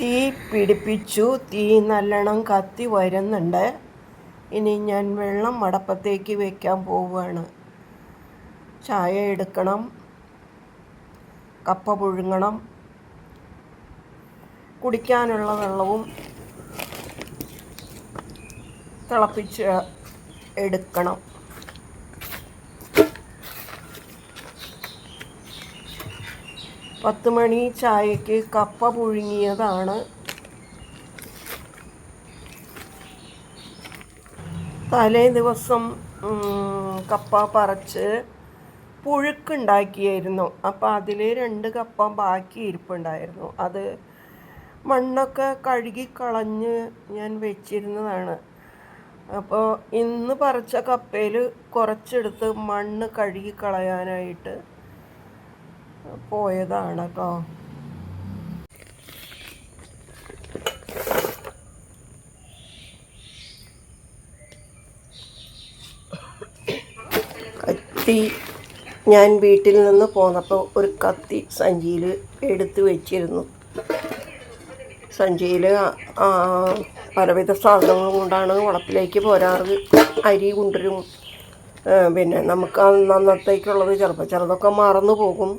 തീ പിടിപ്പിച്ചു. തീ നല്ലോണം കത്തി വരുന്നുണ്ട്. ഇനി ഞാൻ വെള്ളം അടപ്പത്തേക്ക് വെക്കാൻ പോവുകയാണ്. ചായ എടുക്കണം. കപ്പ പുഴുങ്ങണം. കുടിക്കാനുള്ള വെള്ളവും തിളപ്പിച്ച് എടുക്കണം. പത്ത് മണി ചായക്ക് കപ്പ പുഴുങ്ങിയതാണ്. തലേ ദിവസം കപ്പ പറിച്ച് പുഴുക്കുണ്ടാക്കിയായിരുന്നു. അപ്പോൾ അതിൽ രണ്ട് കപ്പ ബാക്കി ഇരിപ്പുണ്ടായിരുന്നു. അത് മണ്ണൊക്കെ കഴുകി കളഞ്ഞ് ഞാൻ വെച്ചിരുന്നതാണ്. അപ്പോൾ ഇന്ന് പറിച്ച കപ്പയിൽ കുറച്ചെടുത്ത് മണ്ണ് കഴുകി കളയാനായിട്ട് പോയതാണ് കേട്ടോ കത്തി ഞാൻ വീട്ടിൽ നിന്ന് പോന്നപ്പോൾ ഒരു കത്തി സഞ്ചിയിൽ എടുത്തു വെച്ചിരുന്നു. സഞ്ചിയിൽ പലവിധ സാധനങ്ങൾ കൊണ്ടാണ് വളപ്പിലേക്ക് പോരാറ്. അരി കൊണ്ടുവരും പിന്നെ നമുക്ക് അന്നത്തേക്കുള്ളത് ചിലപ്പോൾ ചിലതൊക്കെ മറന്നു പോകും.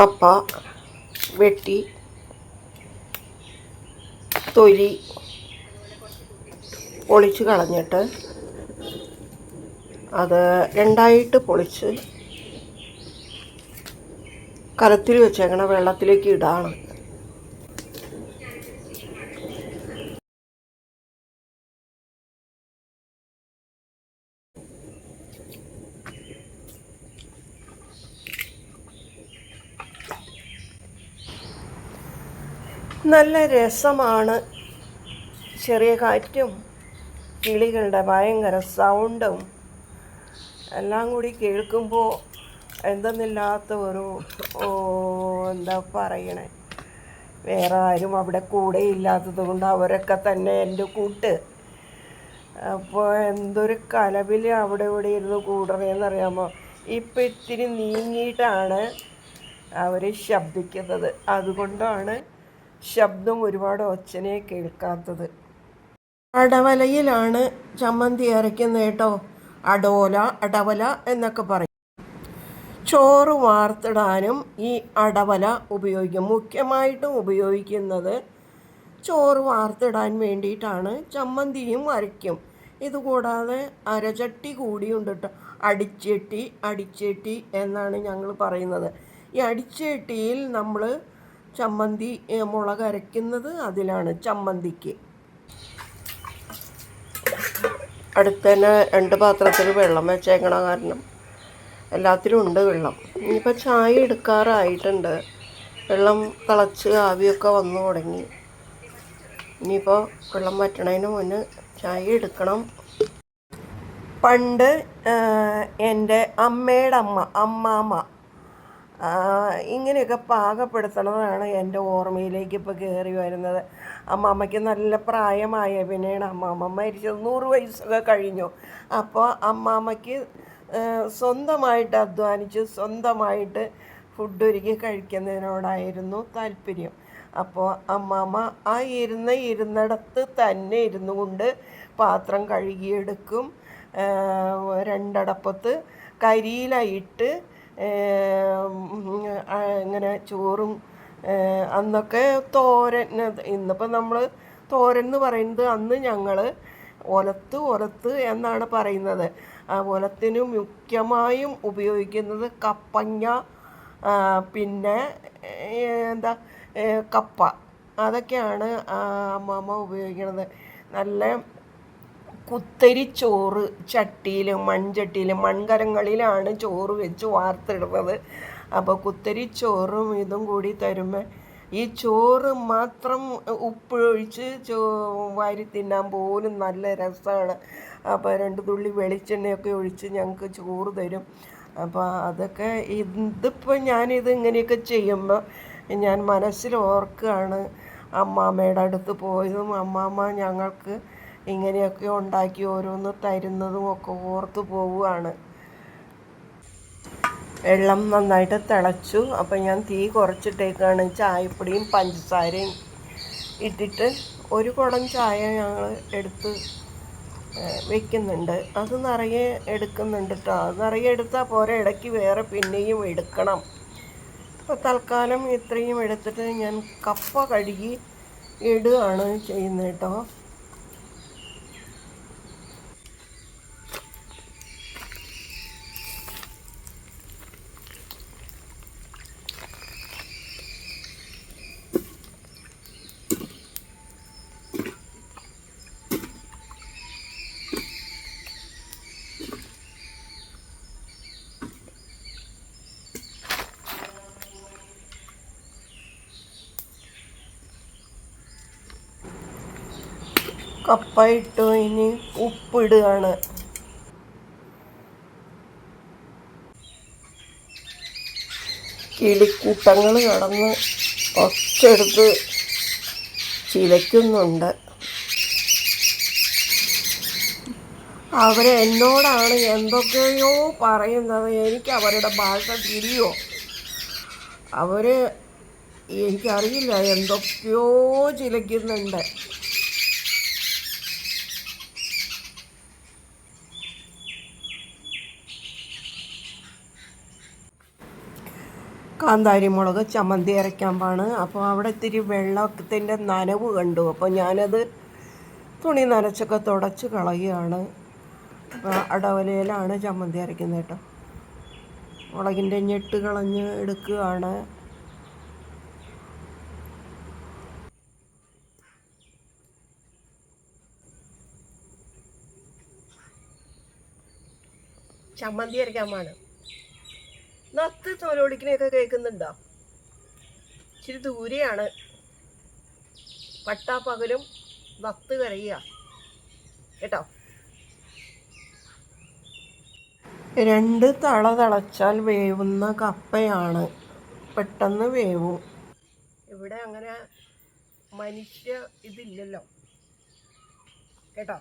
കപ്പ വെട്ടി തൊലി പൊളിച്ച് കളഞ്ഞിട്ട് അത് രണ്ടായിട്ട് പൊളിച്ച് കലത്തിൽ വെച്ചേക്കണ വെള്ളത്തിലേക്ക് ഇടാണ്. നല്ല രസമാണ്. ചെറിയ കാറ്റും കിളികളുടെ ഭയങ്കര സൗണ്ടും എല്ലാം കൂടി കേൾക്കുമ്പോൾ എന്തെന്നില്ലാത്ത ഒരു എന്താ പറയണേ? വേറെ ആരും അവിടെ കൂടെ ഇല്ലാത്തത് കൊണ്ട് അവരൊക്കെ തന്നെ എന്റെ കൂട്ട്. അപ്പോൾ എന്തൊരു കലവിൽ അവിടെ ഇവിടെ ഇരുന്ന് കൂടണേന്നറിയാമോ ഇപ്പം ഇത്തിരി നീങ്ങിയിട്ടാണ് അവർ ശബ്ദിക്കുന്നത്. അതുകൊണ്ടാണ് ശബ്ദം ഒരുപാട് ഒച്ചനെ കേൾക്കാത്തത്. അടവലയിലാണ് ചമ്മന്തി അരയ്ക്കുന്നത് കേട്ടോ. അടോല അടവല എന്നൊക്കെ പറയും. ചോറ് വാർത്തിടാനും ഈ അടവല ഉപയോഗിക്കും. മുഖ്യമായിട്ടും ഉപയോഗിക്കുന്നത് ചോറ് വാർത്തിടാൻ വേണ്ടിയിട്ടാണ്. ചമ്മന്തിയും അരയ്ക്കും. ഇതുകൂടാതെ അരചട്ടി കൂടിയുണ്ട് കേട്ടോ. അടിച്ചട്ടി അടിച്ചട്ടി എന്നാണ് ഞങ്ങൾ പറയുന്നത്. ഈ അടിച്ചട്ടിയിൽ നമ്മൾ ചമ്മന്തി മുളക് അരയ്ക്കുന്നത് അതിലാണ് ചമ്മന്തിക്ക്. അടുത്ത് തന്നെ രണ്ട് പാത്രത്തിൽ വെള്ളം വെച്ചേക്കണ കാരണം എല്ലാത്തിലും ഉണ്ട് വെള്ളം. ഇനിയിപ്പോൾ ചായ എടുക്കാറായിട്ടുണ്ട്. വെള്ളം തിളച്ച് ആവിയൊക്കെ വന്നു തുടങ്ങി. ഇനിയിപ്പോൾ വെള്ളം വറ്റണതിന് മുന്നേ ചായ എടുക്കണം. പണ്ട് എന്റെ അമ്മയുടെ അമ്മ അമ്മാമ്മ ഇങ്ങനെയൊക്കെ പാകപ്പെടുത്തണതാണ് എന്റെ ഓർമ്മയിലേക്ക് ഇപ്പോൾ കയറി വരുന്നത്. അമ്മാമ്മയ്ക്ക് നല്ല പ്രായമായ പിന്നെയാണ് അമ്മാമ്മ മരിച്ചത് നൂറ് വയസ്സൊക്കെ കഴിഞ്ഞു. അപ്പോൾ അമ്മാമ്മയ്ക്ക് സ്വന്തമായിട്ട് അധ്വാനിച്ച് സ്വന്തമായിട്ട് ഫുഡ് ഒരുക്കി കഴിക്കുന്നതിനോടായിരുന്നു താല്പര്യം. അപ്പോൾ അമ്മാമ്മ ആ ഇരുന്ന ഇരുന്നിടത്ത് തന്നെ ഇരുന്നു കൊണ്ട് പാത്രം കഴുകിയെടുക്കും. രണ്ടടപ്പത്ത് കരിയിലയിട്ട് ഇങ്ങനെ ചോറും അന്നൊക്കെ തോരൻ ഇന്നിപ്പോൾ നമ്മൾ തോരൻ എന്ന് പറയുന്നത് അന്ന് ഞങ്ങൾ ഒലത്ത് ഒലത്ത് എന്നാണ് പറയുന്നത്. ആ ഒലത്തിന് മുഖ്യമായും ഉപയോഗിക്കുന്നത് കപ്പഞ്ഞ പിന്നെ എന്താ കപ്പ. അതൊക്കെയാണ് അമ്മാമ്മ ഉപയോഗിക്കുന്നത്. നല്ല കുത്തരി ചോറ് ചട്ടിയിൽ മൺചട്ടിയിൽ മൺകരങ്ങളിലാണ് ചോറ് വെച്ച് വാർത്തിടുന്നത്. അപ്പോൾ കുത്തരിച്ചോറും ഇതും കൂടി തരുമ്പോൾ ഈ ചോറ് മാത്രം ഉപ്പൊഴിച്ച് ചോ വാരി തിന്നാൻ പോലും നല്ല രസമാണ് അപ്പോൾ രണ്ട് തുള്ളി വെളിച്ചെണ്ണയൊക്കെ ഒഴിച്ച് ഞങ്ങൾക്ക് ചോറ് തരും. അപ്പോൾ അതൊക്കെ ഇതിപ്പോൾ ഞാനിത് ഇങ്ങനെയൊക്കെ ചെയ്യുമ്പോൾ ഞാൻ മനസ്സിൽ ഓർക്കുകയാണ് അമ്മാമ്മയുടെ അടുത്ത് പോയതും അമ്മാമ്മ ഞങ്ങൾക്ക് ഇങ്ങനെയൊക്കെ ഉണ്ടാക്കി ഓരോന്ന് തരുന്നതും ഒക്കെ ഓർത്ത് പോവുകയാണ്. വെള്ളം നന്നായിട്ട് തിളച്ചു. അപ്പോൾ ഞാൻ തീ കുറച്ചിട്ടേക്കാണ് ചായപ്പൊടിയും പഞ്ചസാരയും ഇട്ടിട്ട് ഒരു കുടം ചായ ഞങ്ങൾ എടുത്ത് വെക്കുന്നുണ്ട്. അത് നിറയെ എടുക്കുന്നുണ്ട് കേട്ടോ അത് നിറയെ എടുത്താൽ പോരെ ഇടയ്ക്ക് വേറെ പിന്നെയും എടുക്കണം. അപ്പോൾ തൽക്കാലം ഇത്രയും എടുത്തിട്ട് ഞാൻ കപ്പ കഴുകി ഇടുകയാണ് ചെയ്യുന്നത് കേട്ടോ കപ്പ ഇട്ടു ഇനി ഉപ്പിടുകയാണ്. കിളിക്കൂട്ടങ്ങൾ കടന്ന് ഒച്ചെടുത്ത് ചിലയ്ക്കുന്നുണ്ട്. അവരെന്നോടാണ് എന്തൊക്കെയോ പറയുന്നത്. എനിക്ക് അവരുടെ ഭാഷ തിരിയോ? അവർ എനിക്കറിയില്ല എന്തൊക്കെയോ ചിലയ്ക്കുന്നുണ്ട്. കാന്താരി മുളക് ചമ്മന്തി അരയ്ക്കാൻ പാണ്. അപ്പോൾ അവിടെ ഇത്തിരി വെള്ളത്തിന്റെ നനവ് കണ്ടു. അപ്പോൾ ഞാനത് തുണി നനച്ചൊക്കെ തുടച്ച് കളയുകയാണ്. അടവലയിലാണ് ചമ്മന്തി അരയ്ക്കുന്നത് കേട്ടോ. മുളകിന്റെ ഞെട്ട് കളഞ്ഞ് എടുക്കുകയാണ്. ചമ്മന്തി അരയ്ക്കാൻ പാണ്. നത്ത് തോലോടിക്കണയൊക്കെ കേൾക്കുന്നുണ്ടോ? ഇച്ചിരി ദൂരെയാണ്. പട്ടാപ്പകലും നത്ത് കരയുക. കേട്ടോ? രണ്ട് തള തളച്ചാൽ വേവുന്ന കപ്പയാണ്. പെട്ടെന്ന് വേവും. ഇവിടെ അങ്ങനെ മനുഷ്യ ഇതില്ലല്ലോ. കേട്ടോ?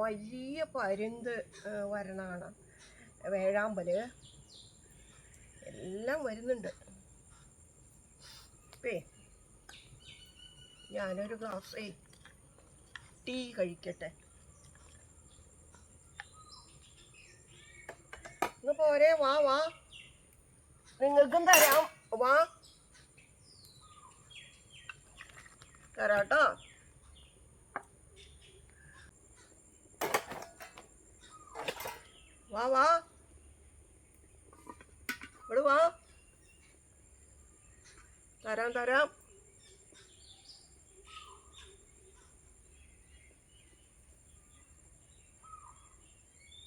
വലിയ പരുന്ത് വരണാണ്. വേഴാമ്പൽ. എല്ലാം വരുന്നുണ്ട്. ഇപ്പേ ഞാനൊരു ഗ്ലാസ് ടീ കഴിക്കട്ടെ. ഇന്ന് പോരെ വാ വാ. നിങ്ങൾക്കും തരാം വാ. തരാട്ടോ. വാ വാ. ഇവിടെ വാ. തരാം തരാം.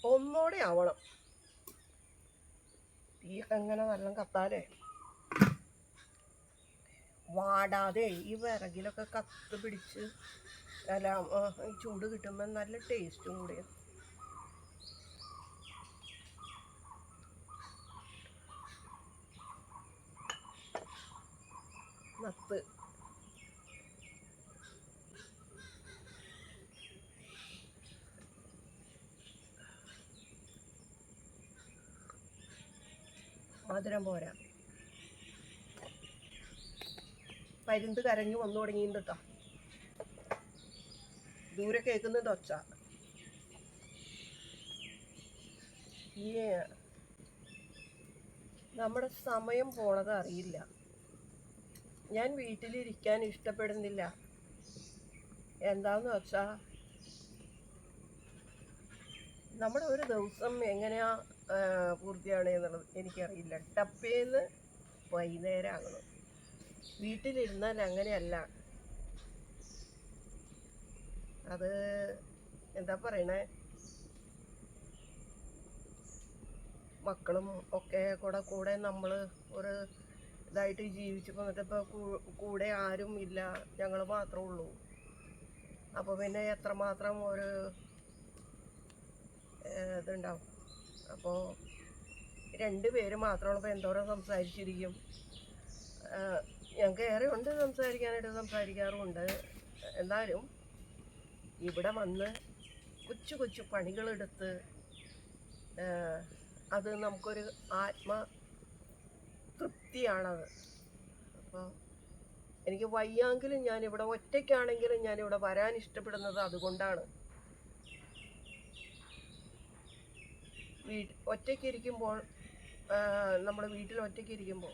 ഒന്നോടെ ആവണം. തീയൊക്കെ എങ്ങനെ നല്ല കത്താലേ വാടാതെ ഈ വിറകിലൊക്കെ കത്ത് പിടിച്ച് അല്ല ചൂട് കിട്ടുമ്പോൾ നല്ല ടേസ്റ്റും കൂടിയാണ് നത്ത്. മധുരം പോരാ. പരുന്ത് കരഞ്ഞു വന്നു തുടങ്ങിയിട്ടുണ്ട് കേട്ടോ ദൂരെ കേൾക്കുന്നുണ്ട് ഒച്ച. നമ്മുടെ സമയം പോണത് അറിയില്ല. ഞാൻ വീട്ടിലിരിക്കാൻ ഇഷ്ടപ്പെടുന്നില്ല. എന്താന്ന് വെച്ചാ നമ്മുടെ ഒരു ദിവസം എങ്ങനെയാ പൂർത്തിയാണ് എന്നുള്ളത് എനിക്കറിയില്ല. ടപ്പേന്ന് വൈകുന്നേരം ആകണം വീട്ടിലിരുന്നാൽ അങ്ങനെയല്ല. അത് എന്താ പറയണേ? മക്കളും ഒക്കെ കൂടെ കൂടെ നമ്മൾ ഒരു ഇതായിട്ട് ജീവിച്ചു പോന്നിട്ട് ഇപ്പോൾ കൂടെ ആരും ഇല്ല. ഞങ്ങൾ മാത്രമേ ഉള്ളൂ. അപ്പോൾ പിന്നെ എത്രമാത്രം ഒരു ഇതുണ്ടാവും. അപ്പോൾ രണ്ട് പേര് മാത്രമുള്ളപ്പോൾ എന്തോരം സംസാരിച്ചിരിക്കും. ഞങ്ങൾക്ക് ഏറെ ഉണ്ട് സംസാരിക്കാനായിട്ട് സംസാരിക്കാറുമുണ്ട്. എന്നാലും ഇവിടെ വന്ന് കൊച്ചു കൊച്ചു പണികളെടുത്ത് അത് നമുക്കൊരു ആത്മ തൃപ്തിയാണത് അപ്പോൾ എനിക്ക് വയ്യാങ്കിലും ഞാനിവിടെ ഒറ്റയ്ക്കാണെങ്കിലും ഇവിടെ വരാൻ ഇഷ്ടപ്പെടുന്നത് അതുകൊണ്ടാണ്. വീട്ട് ഒറ്റയ്ക്ക് ഇരിക്കുമ്പോൾ നമ്മൾ വീട്ടിൽ ഒറ്റയ്ക്ക് ഇരിക്കുമ്പോൾ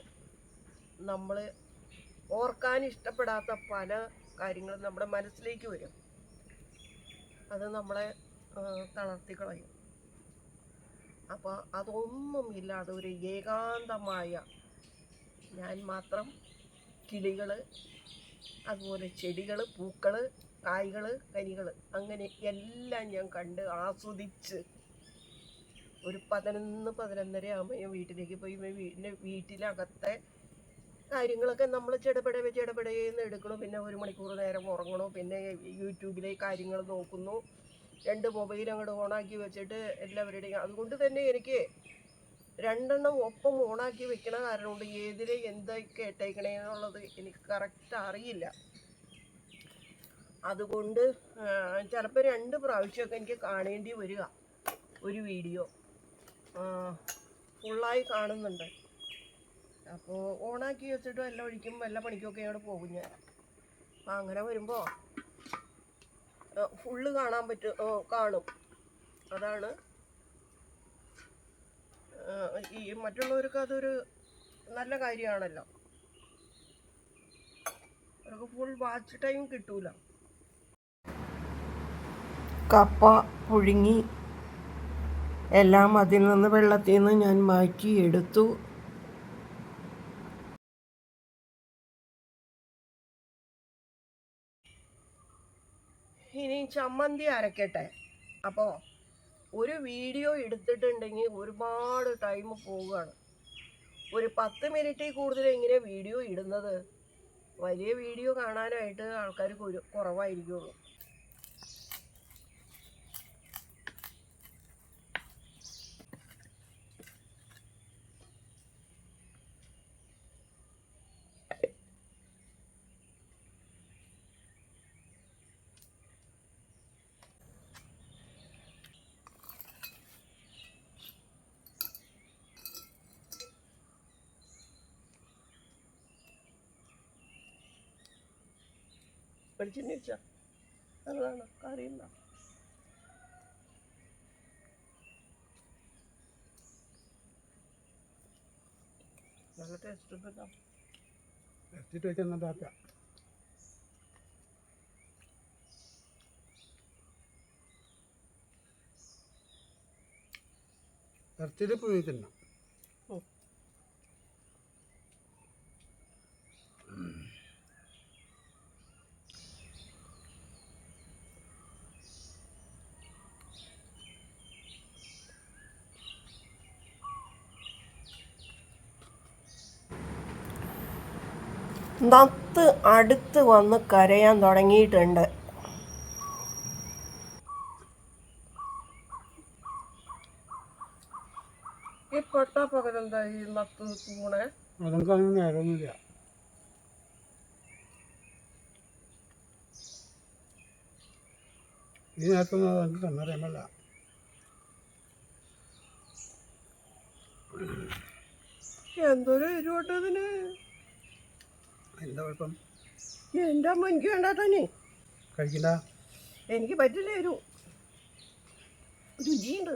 നമ്മൾ ഓർക്കാൻ ഇഷ്ടപ്പെടാത്ത പല കാര്യങ്ങളും നമ്മുടെ മനസ്സിലേക്ക് വരും. അത് നമ്മളെ തളർത്തിക്കളയും കളയും. അപ്പോൾ അതൊന്നും ഇല്ലാതെ ഒരു ഏകാന്തമായ ഞാൻ മാത്രം കിളികൾ അതുപോലെ ചെടികൾ പൂക്കൾ കായ്കൾ കരികൾ അങ്ങനെ എല്ലാം ഞാൻ കണ്ട് ആസ്വദിച്ച് ഒരു പതിനൊന്ന് പതിനൊന്നര ആകുമ്പോൾ ഞാൻ വീട്ടിലേക്ക് പോയി. വീടിന്റെ വീട്ടിലകത്തെ കാര്യങ്ങളൊക്കെ നമ്മൾ ചെടപെട ചെടപെടയെന്ന് എടുക്കണു. പിന്നെ ഒരു മണിക്കൂർ നേരം ഉറങ്ങണു. പിന്നെ യൂട്യൂബിലെ കാര്യങ്ങൾ നോക്കുന്നു. രണ്ട് മൊബൈൽ അങ്ങോട്ട് ഓണാക്കി വെച്ചിട്ട് എല്ലാവരുടെയും അതുകൊണ്ട് തന്നെ എനിക്ക് രണ്ടെണ്ണം ഒപ്പം ഓണാക്കി വെക്കണ കാരണം കൊണ്ട് ഏതിലെ എന്തൊക്കെ ഇട്ടേക്കണേ എന്നുള്ളത് എനിക്ക് കറക്റ്റ് അറിയില്ല. അതുകൊണ്ട് ചിലപ്പോൾ രണ്ട് പ്രാവശ്യമൊക്കെ എനിക്ക് കാണേണ്ടി വരിക ഒരു വീഡിയോ. ഫുള്ളായി കാണുന്നുണ്ട്. അപ്പോൾ ഓണാക്കി വെച്ചിട്ട് വല്ല ഒഴിക്കും വല്ല പണിക്കൊക്കെ അവിടെ പോകും ഞാൻ. അപ്പം അങ്ങനെ വരുമ്പോൾ ഫുള്ള് കാണാൻ പറ്റും കാണും. അതാണ് ഈ മറ്റുള്ളവർക്ക് അതൊരു നല്ല കാര്യമാണല്ലോ. അവർക്ക് ഫുൾ വാച്ച് ടൈം കിട്ടൂല. കപ്പ പുഴുങ്ങി എല്ലാം അതിൽ നിന്ന് വെള്ളത്തിൽ നിന്ന് ഞാൻ മാറ്റി എടുത്തു. ഇനി ചമ്മന്തി അരക്കട്ടെ. അപ്പോൾ ഒരു വീഡിയോ എടുത്തിട്ടുണ്ടെങ്കിൽ ഒരുപാട് ടൈം പോവുകയാണ്. ഒരു പത്ത് മിനിറ്റിൽ കൂടുതൽ എങ്ങനെ വീഡിയോ ഇടുന്നത്. വലിയ വീഡിയോ കാണാനായിട്ട് ആൾക്കാർ കുറവായിരിക്കുള്ളൂ. വെളിച്ചെണ്ണ വെച്ചാ നല്ലതാണ് കറിയില്ല നല്ല ടേസ്റ്റ് വെച്ചെന്നുണ്ടാക്കാം ഇറച്ചിയിൽ പുഴുങ്ങി തിന്നാം. നത്ത് അടുത്ത് വന്ന് കരയാൻ തുടങ്ങിയിട്ടുണ്ട്. ഈ നത്ത് നേരമൊന്നുമില്ല നേരത്തൊന്നും കണ്ണറിയാൻ എന്തൊരു എരിവട്ടതിന് എന്താ കുഴപ്പം? എന്റെ അമ്മ? എനിക്ക് വേണ്ട തന്നെ കഴിക്കണ്ട? എനിക്ക് പറ്റില്ല ഒരു രുചിയുണ്ട്.